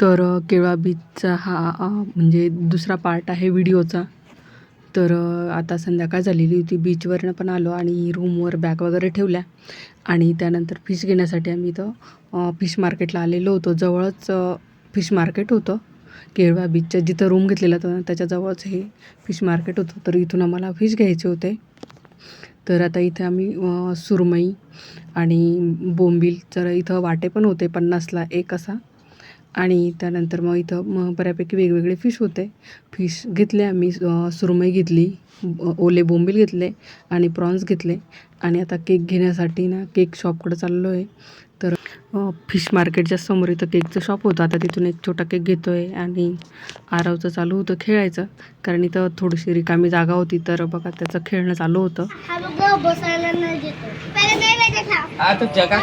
तर केळवा बीचचा हा म्हणजे दुसरा पार्ट आहे व्हिडिओचा. तर आता संध्याकाळ झालेली होती बीचवरनं पण आलो आणि रूमवर बॅग वगैरे ठेवल्या. आणि त्यानंतर फिश घेण्यासाठी आम्ही इथं फिश मार्केटला आलेलो होतो. जवळच फिश मार्केट होतं. केळवा बीचच्या जिथं रूम घेतलेला होता त्याच्याजवळच हे फिश मार्केट होतं. तर इथून आम्हाला फिश घ्यायचे होते. तर आता इथे आम्ही सुरमई आणि बोंबील तर इथं वाटे पण होते पन्नासला एक असा. आणि त्यानंतर मग इथं मग बऱ्यापैकी वेगवेगळे फिश होते. फिश घेतले आम्ही सुरमई घेतली ओले बोंबील घेतले आणि प्रॉन्स घेतले. आणि आता केक घेण्यासाठी ना केक शॉपकडे चाललो आहे तर फिश मार्केटच्या समोर इथं केकचं शॉप होतं. आता तिथून एक छोटा केक घेतो आहे आणि आरवचं चालू होतं खेळायचं. कारण इथं थोडीशी रिकामी जागा होती तर बघा त्याचं खेळणं चालू होतं. हा बघ बसायला नाही देतो. पहिले नाही भेटत हा. हा तो जगा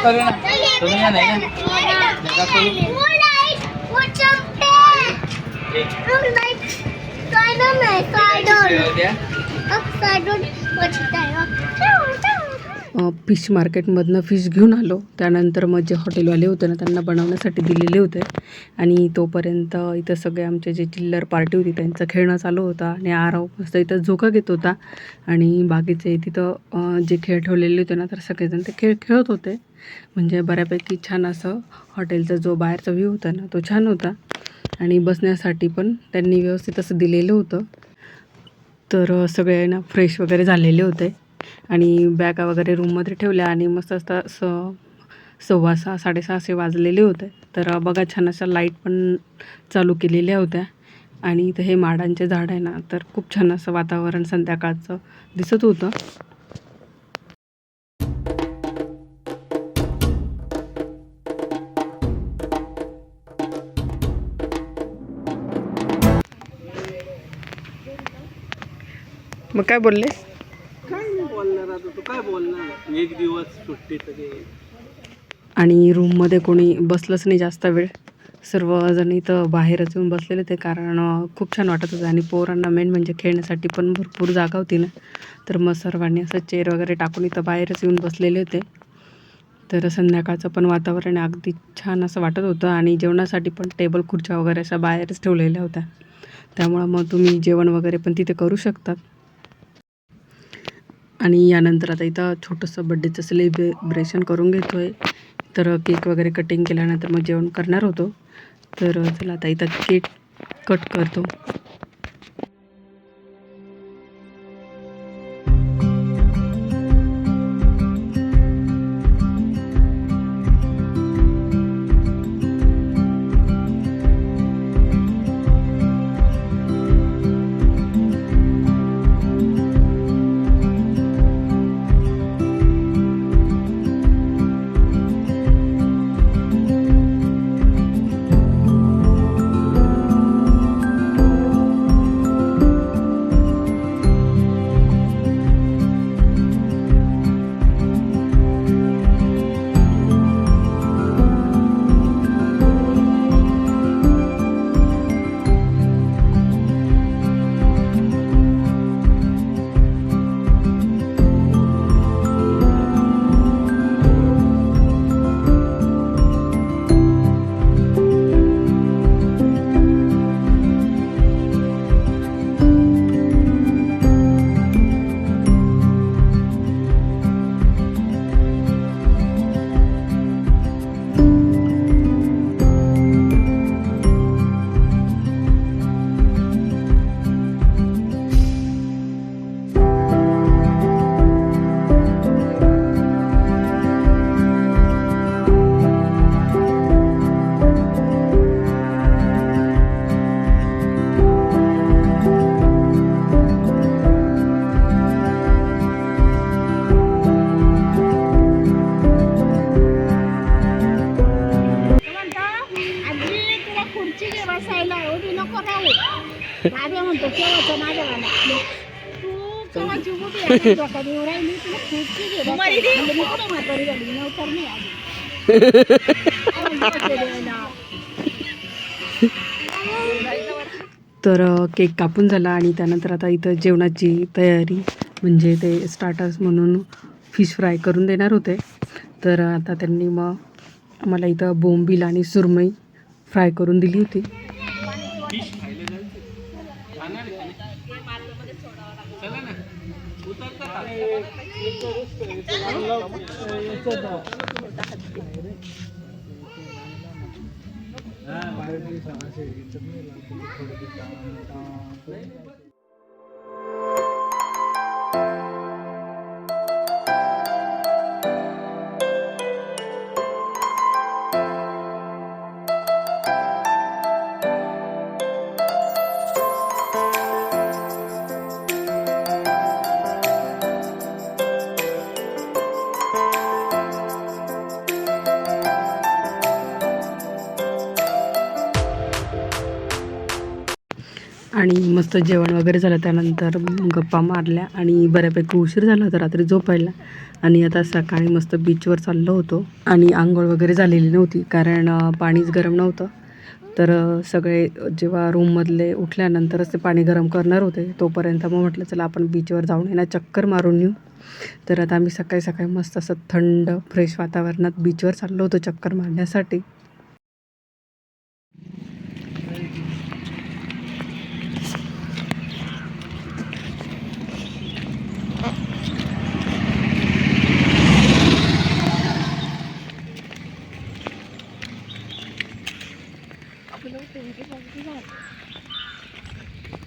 like Spider Man, Spider. Uh, fish मार्केटमधनं fish घेऊन आलो. त्यानंतर मग जे हॉटेलवाले होते ना त्यांना बनवण्यासाठी दिलेले होते. आणि तोपर्यंत इथं सगळे आमचे जे चिल्लर पार्टी होती त्यांचं खेळणं चालू होतं. आणि आरव मस्त इथं झोका घेत होता. आणि बाकीचे तिथं जे खेळ ठेवलेले होते ना तर सगळेजण ते खेळ खेळत होते. म्हणजे बऱ्यापैकी छान असं हॉटेलचा जो बाहेरचा व्ह्यू होता ना तो छान होता. आणि बसण्यासाठी पण त्यांनी व्यवस्थित असं दिलेलं होतं. तर सगळे ना फ्रेश वगैरे झालेले होते. आणि बॅगा वगैरे रूममध्ये ठेवल्या आणि मस्त असता स सव्वा सहा साडेसहाशे वाजलेले होते. तर बघा छान अशा लाइट पण चालू केलेल्या होत्या. आणि इथं हे माडांचे झाड आहे ना तर खूप छान असं वातावरण संध्याकाळचं दिसत होतं. मग काय बोलले? काय नाही बोलणार आता तू काय बोलणार? एक दिवस सुट्टी तरी. आणि रूममध्ये कोणी बसलंच नाही जास्त वेळ. सर्वजण इथं बाहेरच येऊन बसलेले ते कारण खूप छान वाटत होतं. आणि पोरांना मेन म्हणजे खेळण्यासाठी पण भरपूर जागा होती ना. तर मग सर्वांनी असं चेअर वगैरे टाकून इथं बाहेरच येऊन बसलेले होते. तर संध्याकाळचं पण वातावरण अगदी छान असं वाटत होतं. आणि जेवणासाठी पण टेबल खुर्च्या वगैरे अशा बाहेरच ठेवलेल्या होत्या. त्यामुळं मग तुम्ही जेवण वगैरे पण तिथे करू शकतात. आणि यानंतर आता इथं छोटंसं बड्डेचं सेलिब्रेशन करून घेतो आहे तर केक वगैरे कटिंग केल्यानंतर मग जेवण करणार होतो. तर चला आता इथं केक कट करतो. दादा म्हणतो केव्हाचं माझ्या तू केव्हाची उभी आहे? डोक्यात येऊन राहिली तुला खुर्ची घे बसायला. म्हणजे मी कुठं म्हातारी झाली? नवतर नाही आली तर अ, केक कापून झाला आणि त्यानंतर आता इथं जेवणाची तयारी म्हणजे ते स्टार्टर्स म्हणून फिश फ्राय करून देणार होते. तर आता त्यांनी मग आम्हाला इथं बोंबील आणि सुरमई फ्राय करून दिली होती. 好了，哎，做到。啊，买了这个长寿面，真的，我们全家都吃上了。मस्त जेवण वगैरे झालं त्यानंतर गप्पा मारल्या आणि बऱ्यापैकी उशीर झाला होता रात्री झोपायला. आणि आता सकाळी मस्त बीचवर चाललो होतो आणि आंघोळ वगैरे झालेली नव्हती कारण पाणीच गरम नव्हतं. तर सगळे जेव्हा रूममधले उठल्यानंतरच ते पाणी गरम करणार होते. तोपर्यंत मग म्हटलं चला आपण बीचवर जाऊन येणार चक्कर मारून येऊ. तर आता आम्ही सकाळी सकाळी मस्त असं थंड फ्रेश वातावरणात बीचवर चाललो होतो चक्कर मारण्यासाठी.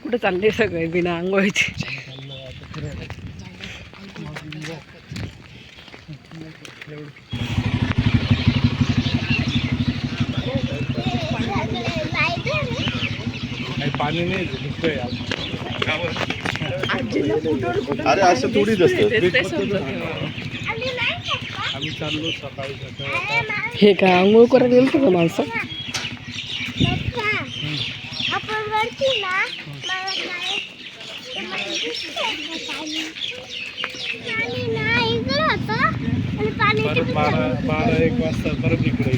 कुठे चालले सगळे बिना आंघोळीचे? पाणी नाही दुसरं अरे असं थोडीच असतं आम्ही चाललो सकाळी सकाळी. हे काय आंघोळ करायला गेलं का माणसं? आपण वरती ना पाणी पाणी परत बारा बारा एक वाजता परत इकडे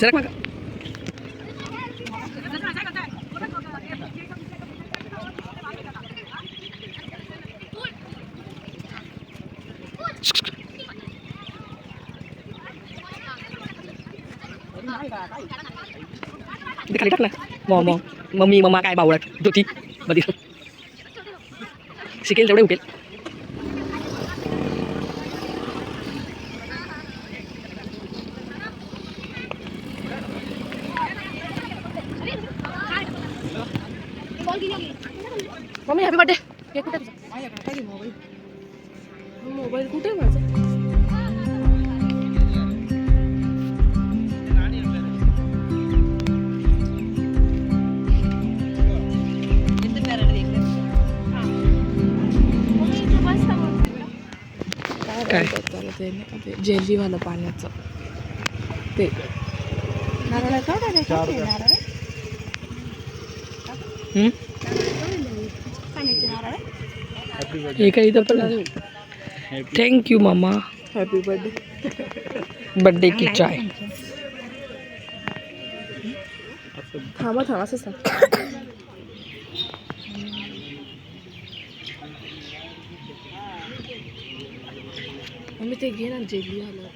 Sira ka. Đi cái đắt nè Mò mò. Mò mì, mò mà cái bầu này. Tụi chi bật đi Sì cái đâu đây một cái mummy happy birthday cake कुठे तुझा मोबाईल मोबाईल कुठे माझा काय त्याला ते नाही का ते जेलीवालं पाण्याचं ते नारळ केवढं द्यायचं नारळ हम्म? पाण्याचे नारळ हे काय इथं पण थँक्यू मामा हॅपी बर्थडे बर्थडे की चाय। थांबा थांबा असं सांग मम्मी ते घे ना जेली आलं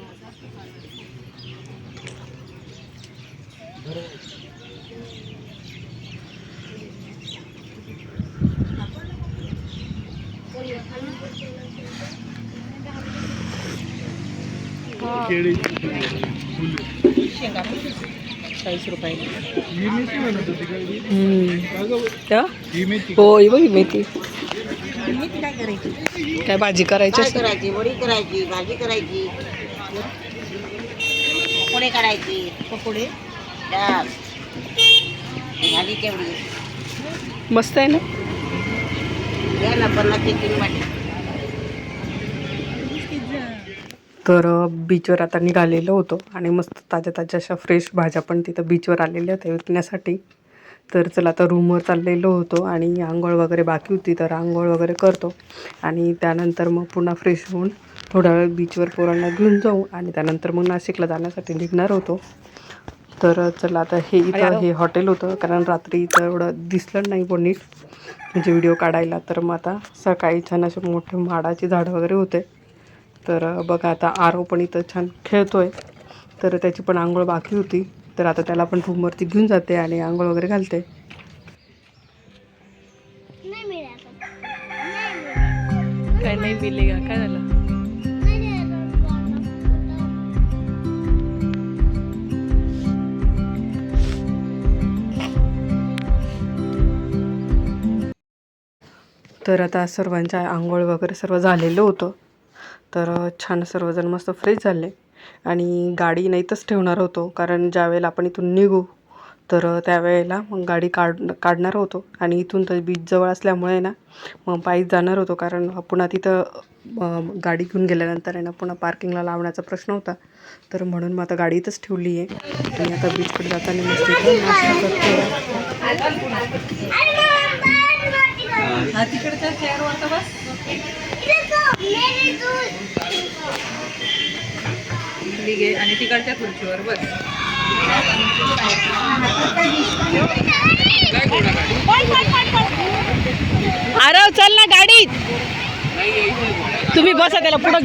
चाळीस रुपये हो ही बघ मेथी. काय भाजी करायची करायची वडी करायची भाजी करायची पकोडे करायची पकोडे भाजी तेवढी मस्त आहे ना? द्या ना पन्नासची तीन वाटी तर बीचवर आता निघालेलो होतो आणि मस्त ताज्या ताज्या अशा फ्रेश भाज्या पण तिथं बीचवर आलेल्या होत्या विकण्यासाठी. तर चला आता रूमवर चाललेलो होतो आणि आंघोळ वगैरे बाकी होती तर आंघोळ वगैरे करतो. आणि त्यानंतर मग पुन्हा फ्रेश होऊन थोडा वेळ बीचवर पोरांना घेऊन जाऊ आणि त्यानंतर मग नाशिकला जाण्यासाठी निघणार होतो. तर चला आता हे इथं हे हॉटेल होतं कारण रात्री इथं एवढं दिसलं नाही पण नीट म्हणजे व्हिडिओ काढायला. तर मग आता सकाळी छान असे मोठे माडाची झाडं वगैरे होते. तर बघा आता आरव पण इथं छान खेळतोय. तर त्याची पण आंघोळ बाकी होती. तर आता त्याला पण रूमवरती घेऊन जाते आणि आंघोळ वगैरे घालते. काय नाही मिलेगा काय झालं? तर आता सर्वांच्या आंघोळ वगैरे सर्व झालेलं होतं. तर छान सर्वजण मस्त फ्रेश झाले. आणि गाडी नाहीतच ठेवणार होतो कारण ज्या वेळेला आपण इथून निघू तर त्यावेळेला मग गाडी काढ काढणार होतो. आणि इथून तर बीच जवळ असल्यामुळे ना मग पायीच जाणार होतो कारण पुन्हा तिथं गाडी घेऊन गेल्यानंतर आहे ना पुन्हा पार्किंगला लावण्याचा प्रश्न होता. तर म्हणून मग आता गाडी इथंच ठेवली आहे आणि आता बीचकडे जाताना मस्त इथं नाश्ता करतो आणि तिकडच्या खुर्चीवर बस. आरव चल ना गाडीत. तुम्ही बसा त्याला पुढं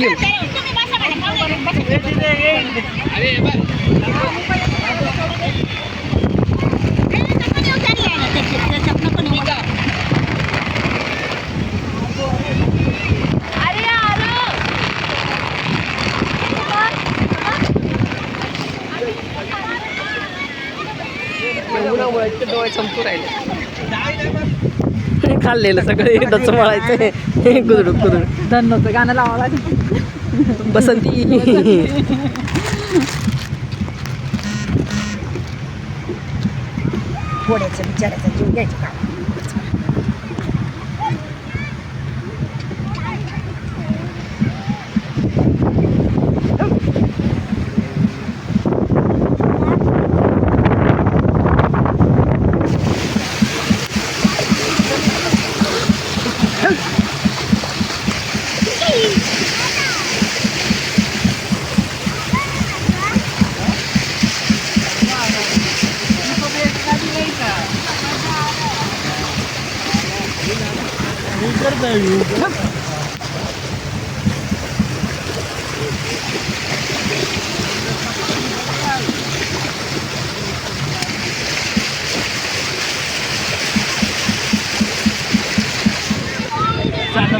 डोळे चमकू राहिले. खाल्लेलं सगळं एकदाच मळायचं गुदडूक गुदडूक धन्नोचं गाणं लावायला बसंती. घोड्याचं बिचाराचा जीव घ्यायचं. का चाल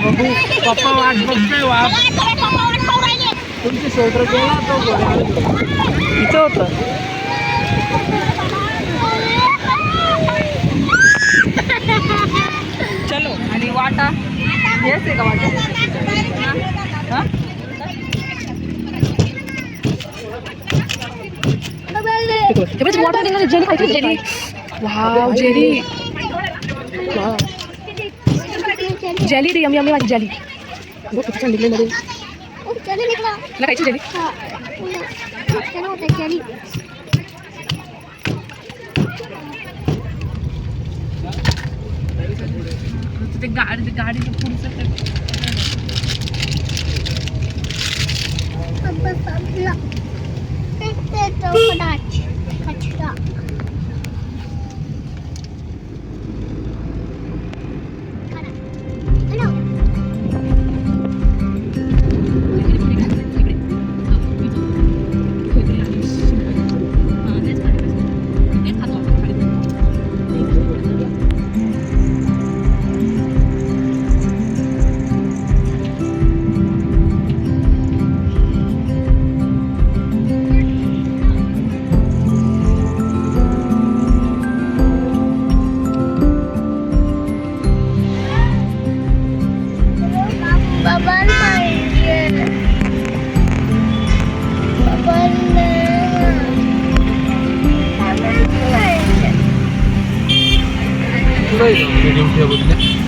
बघू पप्पा वाट बघतोय वा तुमची स्वेटर गेला तो घेऊन. इथं चलो आणि वाटा हेच आहे का वाटा हा? वाव जेली जेली रे यमी यमी माझी जेली बघ किती छान निघले मध्ये तुला खायची जेली ते गाडी ते गाडीचं पुढचं ते चालू आहे का मीडियम ठेवले